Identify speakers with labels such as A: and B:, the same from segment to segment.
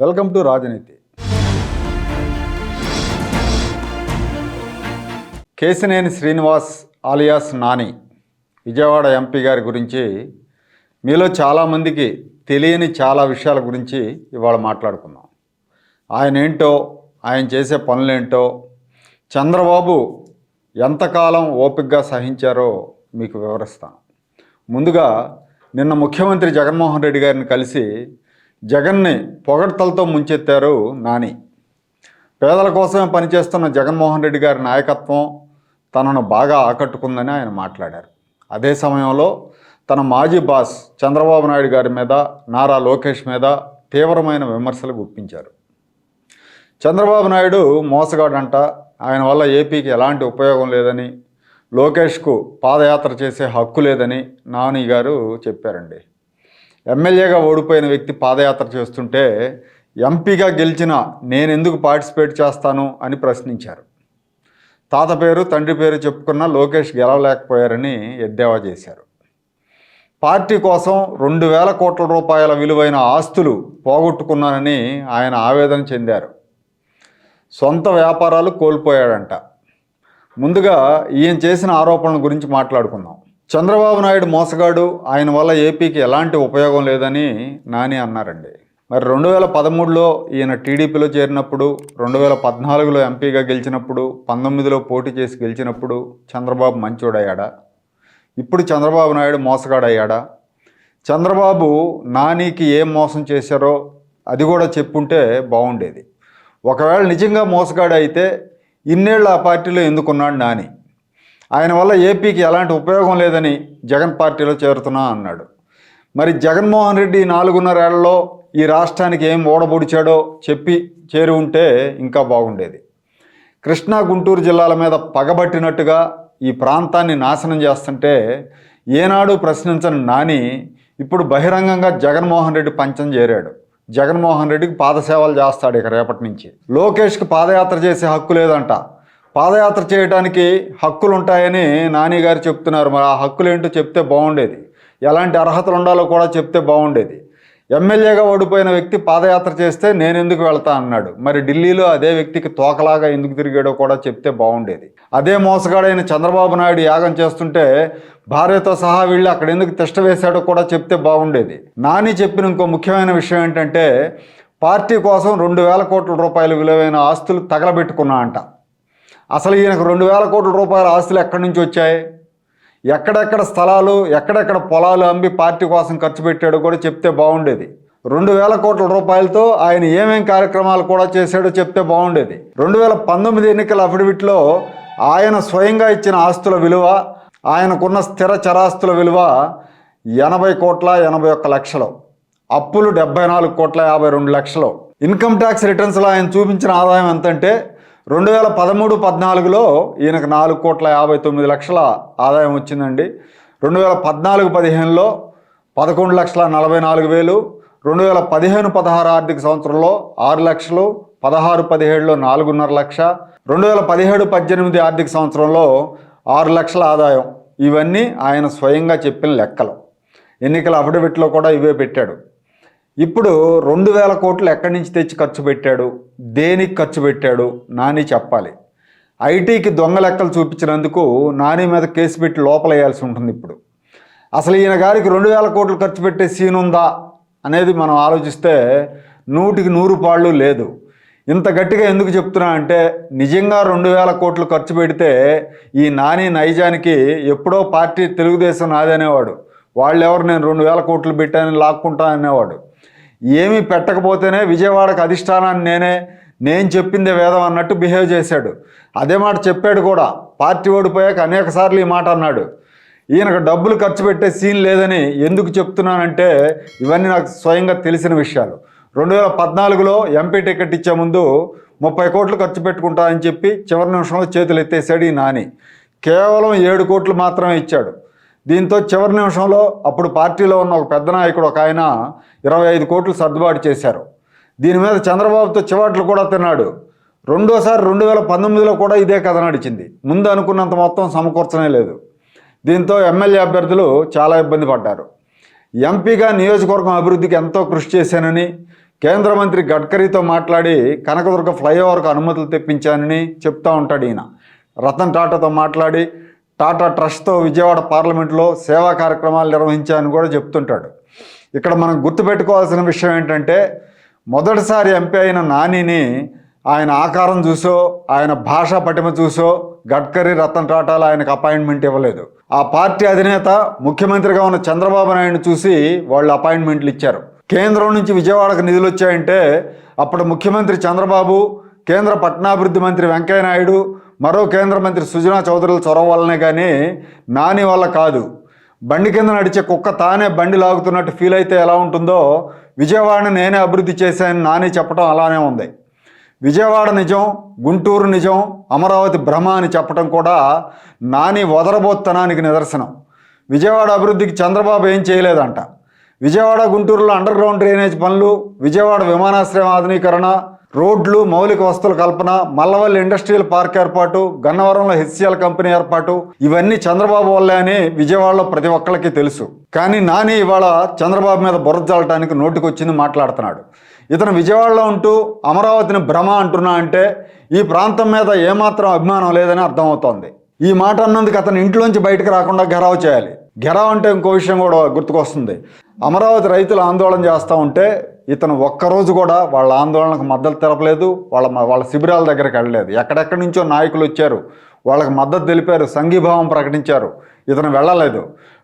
A: Welcome to Rajaneeti. Kesineni Srinivas alias Nani Vijayawada MP గారి గురించి మీలో చాలామందికి తెలియని చాలా విషయాల గురించి ఇవాళ మాట్లాడుకుందాం. ఆయన ఏంటో ఆయన చేసే పనులేంటో చంద్రబాబు ఎంతకాలం ఓపికగా సహించారో మీకు వివరిస్తాను. ముందుగా నిన్న ముఖ్యమంత్రి జగన్మోహన్ రెడ్డి గారిని కలిసి జగన్ని పొగడ్తలతో ముంచెత్తారు నాని. పేదల కోసమే పనిచేస్తున్న జగన్మోహన్ రెడ్డి గారి నాయకత్వం తనను బాగా ఆకట్టుకుందని ఆయన మాట్లాడారు. అదే సమయంలో తన మాజీ బాస్ చంద్రబాబు నాయుడు గారి మీద నారా లోకేష్ మీద తీవ్రమైన విమర్శలు గుప్పించారు. చంద్రబాబు నాయుడు మోసగాడంట. ఆయన వల్ల ఏపీకి ఎలాంటి ఉపయోగం లేదని లోకేష్కు పాదయాత్ర చేసే హక్కు లేదని నాని గారు చెప్పారండి. ఎమ్మెల్యేగా ఓడిపోయిన వ్యక్తి పాదయాత్ర చేస్తుంటే ఎంపీగా గెలిచిన నేను ఎందుకు పార్టిసిపేట్ చేస్తాను అని ప్రశ్నించారు. తాత పేరు తండ్రి పేరు చెప్పుకున్న లోకేష్ గెలవలేకపోయారని ఎద్దేవా చేశారు. పార్టీ కోసం రెండు వేల కోట్ల రూపాయల విలువైన ఆస్తులు పోగొట్టుకున్నానని ఆయన ఆవేదన చెందారు. సొంత వ్యాపారాలు కోల్పోయాడంట. ముందుగా ఈయన చేసిన ఆరోపణల గురించి మాట్లాడుకుందాం. చంద్రబాబు నాయుడు మోసగాడు ఆయన వల్ల ఏపీకి ఎలాంటి ఉపయోగం లేదని నాని అన్నారండి. మరి రెండు వేల పదమూడులో ఈయన టీడీపీలో చేరినప్పుడు రెండు వేల పద్నాలుగులో ఎంపీగా గెలిచినప్పుడు పంతొమ్మిదిలో పోటీ చేసి గెలిచినప్పుడు చంద్రబాబు మంచోడయ్యాడా? ఇప్పుడు చంద్రబాబు నాయుడు మోసగాడయ్యాడా? చంద్రబాబు నానికి ఏం మోసం చేశారో అది కూడా చెప్పుంటే బాగుండేది ఒకవేళ నిజంగా మోసగాడు అయితే ఇన్నేళ్ళు ఆ పార్టీలో ఎందుకున్నాడు నాని? ఆయన వల్ల ఏపీకి ఎలాంటి ఉపయోగం లేదని జగన్ పార్టీలో చేరుతున్నా అన్నాడు. మరి జగన్మోహన్ రెడ్డి నాలుగున్నరేళ్ళలో ఈ రాష్ట్రానికి ఏం ఓడబొడిచాడో చెప్పి చేరి ఉంటే ఇంకా బాగుండేది. కృష్ణా గుంటూరు జిల్లాల మీద పగబట్టినట్టుగా ఈ ప్రాంతాన్ని నాశనం చేస్తుంటే ఏనాడు ప్రశ్నించని నాని ఇప్పుడు బహిరంగంగా జగన్మోహన్ రెడ్డి పంచం చేరాడు. జగన్మోహన్ రెడ్డికి పాదసేవలు చేస్తాడు ఇక రేపటి నుంచి. లోకేష్కి పాదయాత్ర చేసే హక్కు లేదంట. పాదయాత్ర చేయడానికి హక్కులు ఉంటాయని నాని గారు చెప్తున్నారు. మరి ఆ హక్కులు ఏంటో చెప్తే బాగుండేది. ఎలాంటి అర్హతలు ఉండాలో కూడా చెప్తే బాగుండేది. ఎమ్మెల్యేగా ఓడిపోయిన వ్యక్తి పాదయాత్ర చేస్తే నేను ఎందుకు వెళ్తా అన్నాడు. మరి ఢిల్లీలో అదే వ్యక్తికి తోకలాగా ఎందుకు తిరిగాడో కూడా చెప్తే బాగుండేది. అదే మోసగాడైన చంద్రబాబు నాయుడు యాగం చేస్తుంటే భార్యతో సహా వెళ్ళి అక్కడ ఎందుకు తిష్ట వేశాడో కూడా చెప్తే బాగుండేది. నాని చెప్పిన ఇంకో ముఖ్యమైన విషయం ఏంటంటే పార్టీ కోసం రెండు వేల కోట్ల రూపాయల విలువైన ఆస్తులు తగలబెట్టుకున్నా అంట. అసలు ఈయనకు రెండు వేల కోట్ల రూపాయల ఆస్తులు ఎక్కడి నుంచి వచ్చాయి? ఎక్కడెక్కడ స్థలాలు ఎక్కడెక్కడ పొలాలు అమ్మి పార్టీ కోసం ఖర్చు పెట్టాడో కూడా చెప్తే బాగుండేది. రెండు వేల కోట్ల రూపాయలతో ఆయన ఏమేం కార్యక్రమాలు కూడా చేశాడో చెప్తే బాగుండేది. రెండు వేల పంతొమ్మిది ఎన్నికల అఫిడవిట్లో ఆయన స్వయంగా ఇచ్చిన ఆస్తుల విలువ ఆయనకున్న స్థిర చరాస్తుల విలువ ఎనభై కోట్ల ఎనభై ఒక్క లక్షలు. అప్పులు డెబ్బై నాలుగు కోట్ల యాభై రెండు లక్షలు. ఇన్కమ్ ట్యాక్స్ రిటర్న్స్లో ఆయన చూపించిన ఆదాయం ఎంతంటే రెండు వేల పదమూడు పద్నాలుగులో ఈయనకు నాలుగు కోట్ల యాభై తొమ్మిది లక్షల ఆదాయం వచ్చిందండి. రెండు వేల పద్నాలుగు పదిహేనులో పదకొండు లక్షల నలభై నాలుగు వేలు రెండు వేల పదిహేను పదహారు ఆర్థిక సంవత్సరంలో ఆరు లక్షలు పదహారు పదిహేడులో నాలుగున్నర లక్ష రెండు వేల పదిహేడు పద్దెనిమిది ఆర్థిక సంవత్సరంలో ఆరు లక్షల ఆదాయం. ఇవన్నీ ఆయన స్వయంగా చెప్పిన లెక్కలు. ఎన్నికల అఫిడవిట్లో కూడా ఇవే పెట్టాడు. ఇప్పుడు రెండు వేల కోట్లు ఎక్కడి నుంచి తెచ్చి ఖర్చు పెట్టాడు? దేనికి ఖర్చు పెట్టాడు నాని చెప్పాలి. ఐటీకి దొంగ లెక్కలు చూపించినందుకు నాని మీద కేసు పెట్టి లోపల వేయాల్సి ఉంటుంది ఇప్పుడు. అసలు ఈయన గారికి రెండు వేల కోట్లు ఖర్చు పెట్టే సీన్ ఉందా అనేది మనం ఆలోచిస్తే నూటికి నూరు పాళ్ళు లేదు. ఇంత గట్టిగా ఎందుకు చెప్తున్నా అంటే నిజంగా రెండు వేల కోట్లు ఖర్చు పెడితే ఈ నాని నైజానికి ఎప్పుడో పార్టీ తెలుగుదేశం నాదనేవాడు. అనేవాడు వాళ్ళు ఎవరు నేను రెండు వేల కోట్లు పెట్టానని లాక్కుంటా అనేవాడు ఏమీ పెట్టకపోతేనే విజయవాడకు అధిష్టానాన్ని నేనే నేను చెప్పిందే వేదం అన్నట్టు బిహేవ్ చేశాడు. అదే మాట చెప్పాడు కూడా. పార్టీ ఓడిపోయాక అనేక సార్లు ఈ మాట అన్నాడు. ఈయనకు డబ్బులు ఖర్చు పెట్టే సీన్ లేదని ఎందుకు చెప్తున్నానంటే ఇవన్నీ నాకు స్వయంగా తెలిసిన విషయాలు. రెండు వేల పద్నాలుగులో ఎంపీ టికెట్ ఇచ్చే ముందు ముప్పై కోట్లు ఖర్చు పెట్టుకుంటా అని చెప్పి చివరి నిమిషంలో చేతులు ఎత్తేసాడు ఈ నాని. కేవలం ఏడు కోట్లు మాత్రమే ఇచ్చాడు. దీంతో చివరి నిమిషంలో అప్పుడు పార్టీలో ఉన్న ఒక పెద్ద నాయకుడు ఒక ఆయన ఇరవై ఐదు కోట్లు సర్దుబాటు చేశారు. దీని మీద చంద్రబాబుతో చివాట్లు కూడా తిన్నాడు. రెండోసారి రెండు వేల పంతొమ్మిదిలో కూడా ఇదే కథ నడిచింది. ముందు అనుకున్నంత మొత్తం సమకూర్చనే లేదు. దీంతో ఎమ్మెల్యే అభ్యర్థులు చాలా ఇబ్బంది పడ్డారు. ఎంపీగా నియోజకవర్గం అభివృద్ధికి ఎంతో కృషి చేశానని కేంద్ర మంత్రి గడ్కరీతో మాట్లాడి కనకదుర్గ ఫ్లైఓవర్కు అనుమతులు తెప్పించానని చెప్తా ఉంటాడు ఈయన. రతన్ టాటాతో మాట్లాడి టాటా ట్రస్ట్తో విజయవాడ పార్లమెంట్లో సేవా కార్యక్రమాలు నిర్వహించాయని కూడా చెప్తుంటాడు. ఇక్కడ మనం గుర్తుపెట్టుకోవాల్సిన విషయం ఏంటంటే మొదటిసారి ఎంపీ అయిన నానిని ఆయన ఆకారం చూసో ఆయన భాషా పటిమ చూసో గడ్కరీ రతన్ టాటాలు ఆయనకు అపాయింట్మెంట్ ఇవ్వలేదు. ఆ పార్టీ అధినేత ముఖ్యమంత్రిగా ఉన్న చంద్రబాబు నాయుడు చూసి వాళ్ళు అపాయింట్మెంట్లు ఇచ్చారు. కేంద్రం నుంచి విజయవాడకు నిధులు వచ్చాయంటే అప్పుడు ముఖ్యమంత్రి చంద్రబాబు కేంద్ర పట్టణాభివృద్ధి మంత్రి వెంకయ్యనాయుడు మరో కేంద్ర మంత్రి సుజనా చౌదరుల చొరవ వల్లనే కానీ నాని వల్ల కాదు. బండి కింద నడిచే కుక్క తానే బండి లాగుతున్నట్టు ఫీల్ అయితే ఎలా ఉంటుందో విజయవాడని నేనే అభివృద్ధి చేశానని నాని చెప్పడం అలానే ఉంది. విజయవాడ నిజం గుంటూరు నిజం అమరావతి భ్రమ అని చెప్పడం కూడా నాని వదరబోత్తనానికి నిదర్శనం. విజయవాడ అభివృద్ధికి చంద్రబాబు ఏం చేయలేదంట. విజయవాడ గుంటూరులో అండర్ గ్రౌండ్ డ్రైనేజ్ పనులు విజయవాడ విమానాశ్రయం ఆధునీకరణ రోడ్లు మౌలిక వస్తువుల కల్పన మల్లవల్లి ఇండస్ట్రియల్ పార్క్ ఏర్పాటు గన్నవరంలో హెచ్సిఎల్ కంపెనీ ఏర్పాటు ఇవన్నీ చంద్రబాబు వల్లే అని విజయవాడలో ప్రతి ఒక్కరికి తెలుసు. కానీ నాని ఇవాళ చంద్రబాబు మీద బురద జల్లటానికి నోటికొచ్చింది మాట్లాడుతున్నాడు. ఇతను విజయవాడలో ఉంటూ అమరావతిని భ్రమ అంటున్నా అంటే ఈ ప్రాంతం మీద ఏమాత్రం అభిమానం లేదని అర్థమవుతోంది. ఈ మాట అన్నందుకు అతను ఇంట్లోంచి బయటకు రాకుండా గెరావ్ చేయాలి. గెరావ్ అంటే ఇంకో విషయం కూడా గుర్తుకొస్తుంది. అమరావతి రైతులు ఆందోళన చేస్తూ ఉంటే ఇతను ఒక్కరోజు కూడా వాళ్ళ ఆందోళనకు మద్దతు తెలపలేదు వాళ్ళ వాళ్ళ శిబిరాల దగ్గరికి వెళ్ళలేదు. ఎక్కడెక్కడి నుంచో నాయకులు వచ్చారు వాళ్ళకి మద్దతు తెలిపారు సంఘీభావం ప్రకటించారు. ఇతను వెళ్ళలేదు.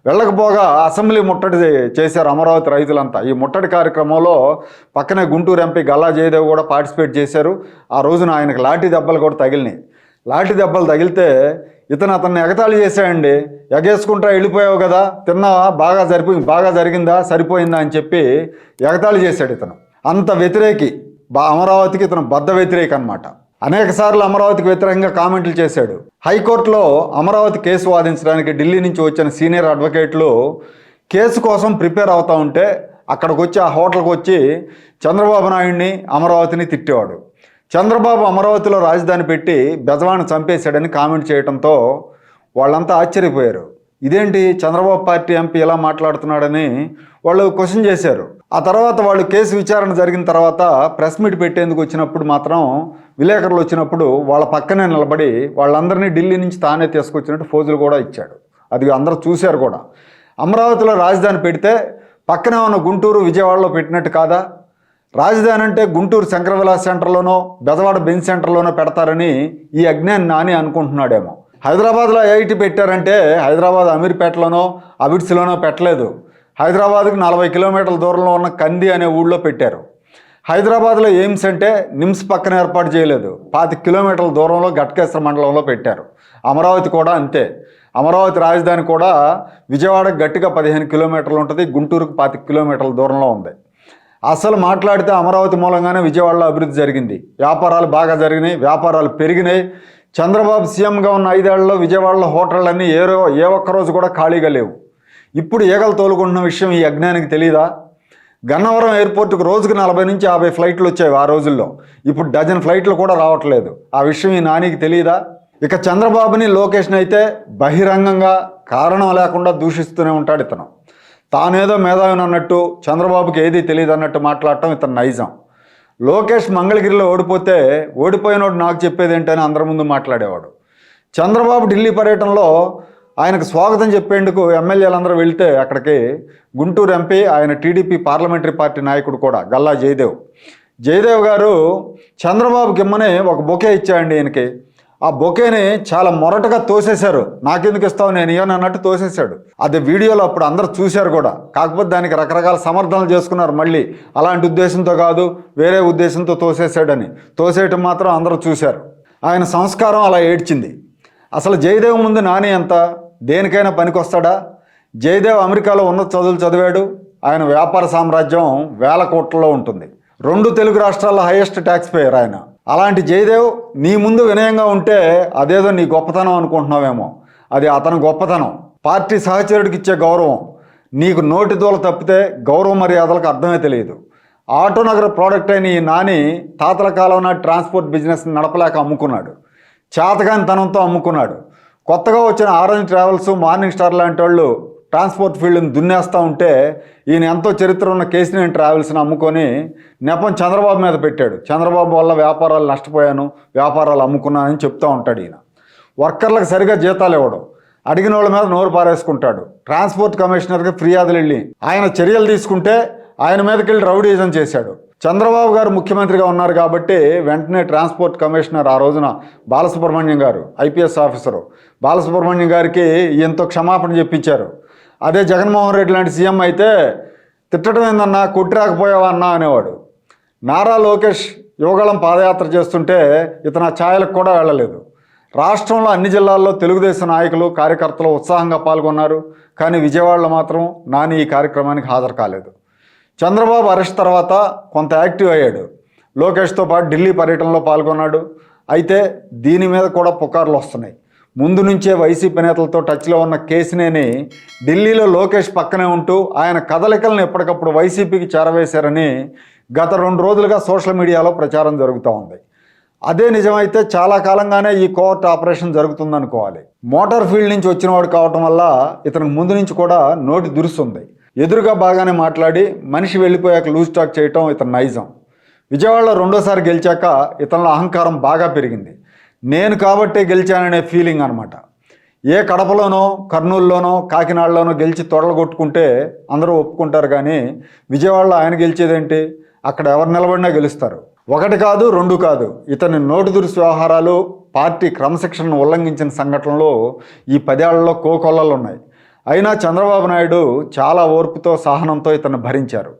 A: వెళ్ళకపోగా అసెంబ్లీ ముట్టడి చేశారు అమరావతి రైతులంతా. ఈ ముట్టడి కార్యక్రమంలో పక్కనే గుంటూరు ఎంపీ గల్లా జయదేవ్ కూడా పార్టిసిపేట్ చేశారు. ఆ రోజున ఆయనకు లాఠీ దెబ్బలు కూడా తగిలినాయి. లాఠీ దెబ్బలు తగిలితే ఇతను అతన్ని ఎగతాళి చేశాడండి. ఎగేసుకుంటా వెళ్ళిపోయావు కదా తిన్నావా? బాగా జరిపి బాగా జరిగిందా? సరిపోయిందా అని చెప్పి ఎగతాళి చేశాడు ఇతను. అంత వ్యతిరేకి బా అమరావతికి ఇతను బద్ద వ్యతిరేకి అనమాట అనేక సార్లు అమరావతికి వ్యతిరేకంగా కామెంట్లు చేశాడు. హైకోర్టులో అమరావతి కేసు వాదించడానికి ఢిల్లీ నుంచి వచ్చిన సీనియర్ అడ్వకేట్లు కేసు కోసం ప్రిపేర్ అవుతా ఉంటే అక్కడికి వచ్చి ఆ హోటల్కి వచ్చి చంద్రబాబు నాయుడిని అమరావతిని తిట్టేవాడు. చంద్రబాబు అమరావతిలో రాజధాని పెట్టి బెజవాణ్ణి చంపేశాడని కామెంట్ చేయడంతో వాళ్ళంతా ఆశ్చర్యపోయారు. ఇదేంటి? చంద్రబాబు పార్టీ ఎంపీ ఎలా మాట్లాడుతున్నాడని వాళ్ళు క్వశ్చన్ చేశారు. ఆ తర్వాత వాళ్ళు కేసు విచారణ జరిగిన తర్వాత ప్రెస్ మీట్ పెట్టేందుకు వచ్చినప్పుడు మాత్రం విలేకరులు వచ్చినప్పుడు వాళ్ళ పక్కనే నిలబడి వాళ్ళందరినీ ఢిల్లీ నుంచి తానే తీసుకొచ్చినట్టు ఫోజులు కూడా ఇచ్చాడు. అది అందరూ చూశారు కూడా. అమరావతిలో రాజధాని పెడితే పక్కనే ఉన్న గుంటూరు విజయవాడలో పెట్టినట్టు కాదా? రాజధాని అంటే గుంటూరు శంకరవిలాస్ సెంటర్లోనో బెదవాడ బెంచ్ సెంటర్లోనో పెడతారని ఈ అజ్ఞాని నాని అనుకుంటున్నాడేమో. హైదరాబాద్లో ఐఐటి పెట్టారంటే హైదరాబాద్ అమీర్పేటలోనో అబిడ్స్లోనో పెట్టలేదు. హైదరాబాద్కి నలభై కిలోమీటర్ల దూరంలో ఉన్న కంది అనే ఊళ్ళో పెట్టారు. హైదరాబాద్లో ఎయిమ్స్ అంటే నిమ్స్ పక్కన ఏర్పాటు చేయలేదు. పాతి కిలోమీటర్ల దూరంలో గట్కేశ్వర మండలంలో పెట్టారు. అమరావతి కూడా అంతే. అమరావతి రాజధాని కూడా విజయవాడకు గట్టిగా పదిహేను కిలోమీటర్లు ఉంటుంది గుంటూరుకు పాతి కిలోమీటర్ల దూరంలో ఉంది. అసలు మాట్లాడితే అమరావతి మూలంగానే విజయవాడలో అభివృద్ధి జరిగింది. వ్యాపారాలు బాగా జరిగినాయి వ్యాపారాలు పెరిగినాయి. చంద్రబాబు సీఎంగా ఉన్న ఐదేళ్ళలో విజయవాడలో హోటళ్ళన్నీ ఏ రో ఏ ఒక్క రోజు కూడా ఖాళీగా లేవు. ఇప్పుడు ఈగలు తోలుకుంటున్న విషయం ఈ అజ్ఞానికి తెలియదా గన్నవరం ఎయిర్పోర్ట్కి రోజుకి నలభై నుంచి యాభై ఫ్లైట్లు వచ్చాయి ఆ రోజుల్లో. ఇప్పుడు డజన్ ఫ్లైట్లు కూడా రావట్లేదు. ఆ విషయం ఈ నానికి తెలియదా ఇక చంద్రబాబుని లోకేష్ని అయితే బహిరంగంగా కారణం లేకుండా దూషిస్తూనే ఉంటాడు ఇతను. తానేదో మేధావిని అన్నట్టు చంద్రబాబుకి ఏది తెలియదు అన్నట్టు మాట్లాడటం ఇతను నైజం. లోకేష్ మంగళగిరిలో ఓడిపోతే ఓడిపోయినోడు నాకు చెప్పేది ఏంటని అందరి ముందు మాట్లాడేవాడు. చంద్రబాబు ఢిల్లీ పర్యటనలో ఆయనకు స్వాగతం చెప్పేందుకు ఎమ్మెల్యేలందరూ వెళ్తే అక్కడికి గుంటూరు ఎంపీ ఆయన టీడీపీ పార్లమెంటరీ పార్టీ నాయకుడు కూడా గల్లా జయదేవ్. జయదేవ్ గారు చంద్రబాబుకి ఇమ్మని ఒక బొకే ఇచ్చాయండి ఈయనకి. ఆ బొకేని చాలా మొరటగా తోసేశారు. నాకెందుకు ఇస్తావు నేను ఇవ్వను అన్నట్టు తోసేశాడు. అది వీడియోలో అప్పుడు అందరూ చూశారు కూడా. కాకపోతే దానికి రకరకాల సమర్థనలు చేసుకున్నారు మళ్ళీ. అలాంటి ఉద్దేశంతో కాదు వేరే ఉద్దేశంతో తోసేశాడని. తోసేయటం మాత్రం అందరూ చూశారు. ఆయన సంస్కారం అలా ఏడ్చింది. అసలు జయదేవ్ ముందు నాని ఎంత? దేనికైనా పనికొస్తాడా? జయదేవ్ అమెరికాలో ఉన్నత చదువులు చదివాడు. ఆయన వ్యాపార సామ్రాజ్యం వేల కోట్లలో ఉంటుంది. రెండు తెలుగు రాష్ట్రాల్లో హైయెస్ట్ ట్యాక్స్ పేయర్ ఆయన. అలాంటి జయదేవ్ నీ ముందు వినయంగా ఉంటే అదేదో నీ గొప్పతనం అనుకుంటున్నావేమో. అది అతని గొప్పతనం. పార్టీ సహచరుడికి ఇచ్చే గౌరవం. నీకు నోటి దూల తప్పితే గౌరవ మర్యాదలకు అర్థమే తెలియదు. ఆటో నగర ప్రోడక్ట్ అయిన ఈ నాని తాతల కాలం నాటి ట్రాన్స్పోర్ట్ బిజినెస్ నడపలేక అమ్ముకున్నాడు. చేతగాని తనంతో అమ్ముకున్నాడు. కొత్తగా వచ్చిన ఆరెంజ్ ట్రావెల్స్ మార్నింగ్ స్టార్ లాంటి వాళ్ళు ట్రాన్స్పోర్ట్ ఫీల్డ్ని దున్నేస్తూ ఉంటే ఈయన ఎంతో చరిత్ర ఉన్న కేసీనేని ట్రావెల్స్ని అమ్ముకొని నెపం చంద్రబాబు మీద పెట్టాడు. చంద్రబాబు వల్ల వ్యాపారాలు నష్టపోయాను వ్యాపారాలు అమ్ముకున్నానని చెప్తూ ఉంటాడు ఈయన. వర్కర్లకు సరిగా జీతాలు ఇవ్వడం. అడిగిన వాళ్ళ మీద నోరు పారేసుకుంటాడు. ట్రాన్స్పోర్ట్ కమిషనర్కి ఫిర్యాదులు వెళ్ళి ఆయన చర్యలు తీసుకుంటే ఆయన మీదకి వెళ్ళి రౌడీజం చేశాడు. చంద్రబాబు గారు ముఖ్యమంత్రిగా ఉన్నారు కాబట్టి వెంటనే ట్రాన్స్పోర్ట్ కమిషనర్ ఆ రోజున బాలసుబ్రహ్మణ్యం గారు ఐపీఎస్ ఆఫీసరు. బాలసుబ్రహ్మణ్యం గారికి ఎంతో క్షమాపణ చెప్పించారు. అదే జగన్మోహన్ రెడ్డి లాంటి సీఎం అయితే తిట్టడం ఏందన్నా కొట్టిరాకపోయావా అన్నా అనేవాడు. నారా లోకేష్ యువగళం పాదయాత్ర చేస్తుంటే ఇతను ఆ ఛాయలకు కూడా వెళ్ళలేదు. రాష్ట్రంలో అన్ని జిల్లాల్లో తెలుగుదేశం నాయకులు కార్యకర్తలు ఉత్సాహంగా పాల్గొన్నారు. కానీ విజయవాడలో మాత్రం నాని ఈ కార్యక్రమానికి హాజరు కాలేదు. చంద్రబాబు అరెస్ట్ తర్వాత కొంత యాక్టివ్ అయ్యాడు. లోకేష్తో పాటు ఢిల్లీ పర్యటనలో పాల్గొన్నాడు. అయితే దీని మీద కూడా పుకార్లు వస్తున్నాయి. ముందు నుంచే వైసీపీ నేతలతో టచ్లో ఉన్న కేసునేని ఢిల్లీలో లోకేష్ పక్కనే ఉంటూ ఆయన కదలికలను ఎప్పటికప్పుడు వైసీపీకి చేరవేశారని గత రెండు రోజులుగా సోషల్ మీడియాలో ప్రచారం జరుగుతూ ఉంది. అదే నిజమైతే చాలా కాలంగానే ఈ కోర్ట్ ఆపరేషన్ జరుగుతుందనుకోవాలి మోటార్ ఫీల్డ్ నుంచి వచ్చినవాడు కావటం వల్ల ఇతనికి ముందు నుంచి కూడా నోటి దురుస్తుంది ఎదురుగా బాగానే మాట్లాడి మనిషి వెళ్ళిపోయాక లూజ్ టాక్ చేయటం ఇతని నైజం. విజయవాడలో రెండోసారి గెలిచాక ఇతనిలో అహంకారం బాగా పెరిగింది. నేను కాబట్టే గెలిచాననే ఫీలింగ్ అనమాట ఏ కడపలోనో కర్నూలులోనో కాకినాడలోనో గెలిచి తొడలగొట్టుకుంటే అందరూ ఒప్పుకుంటారు కానీ విజయవాడలో ఆయన గెలిచేదేంటి? అక్కడ ఎవరు నిలబడినా గెలుస్తారు. ఒకటి కాదు రెండు కాదు. ఇతని నోటు దురుసు వ్యవహారాలు పార్టీ క్రమశిక్షణను ఉల్లంఘించిన సంఘటనలో ఈ పదేళ్ళలో కోకొల్లలు ఉన్నాయి. అయినా చంద్రబాబు నాయుడు చాలా ఓర్పుతో సహనంతో ఇతను భరించారు.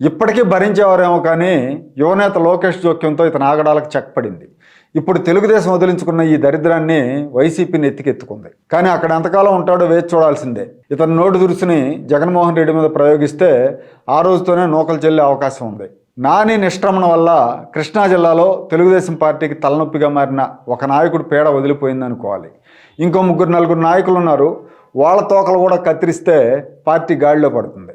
A: ఇప్పటికీ భరించేవారేమో కానీ యువనేత లోకేష్ జోక్యంతో ఇతని ఆగడాలకు చెక్కపడింది. ఇప్పుడు తెలుగుదేశం వదిలించుకున్న ఈ దరిద్రాన్ని వైసీపీని ఎత్తికెత్తుకుంది. కానీ అక్కడ ఎంతకాలం ఉంటాడో వేచి చూడాల్సిందే. ఇతను నోటు దురుసుని జగన్మోహన్ రెడ్డి మీద ప్రయోగిస్తే ఆ రోజుతోనే నూకలు చెల్లే అవకాశం ఉంది. నాని నిష్క్రమణ వల్ల కృష్ణా జిల్లాలో తెలుగుదేశం పార్టీకి తలనొప్పిగా మారిన ఒక నాయకుడు పీడ వదిలిపోయింది అనుకోవాలి. ఇంకో ముగ్గురు నలుగురు నాయకులు ఉన్నారు. వాళ్ళ తోకలు కూడా కత్తిరిస్తే పార్టీ గాడిలో పడుతుంది.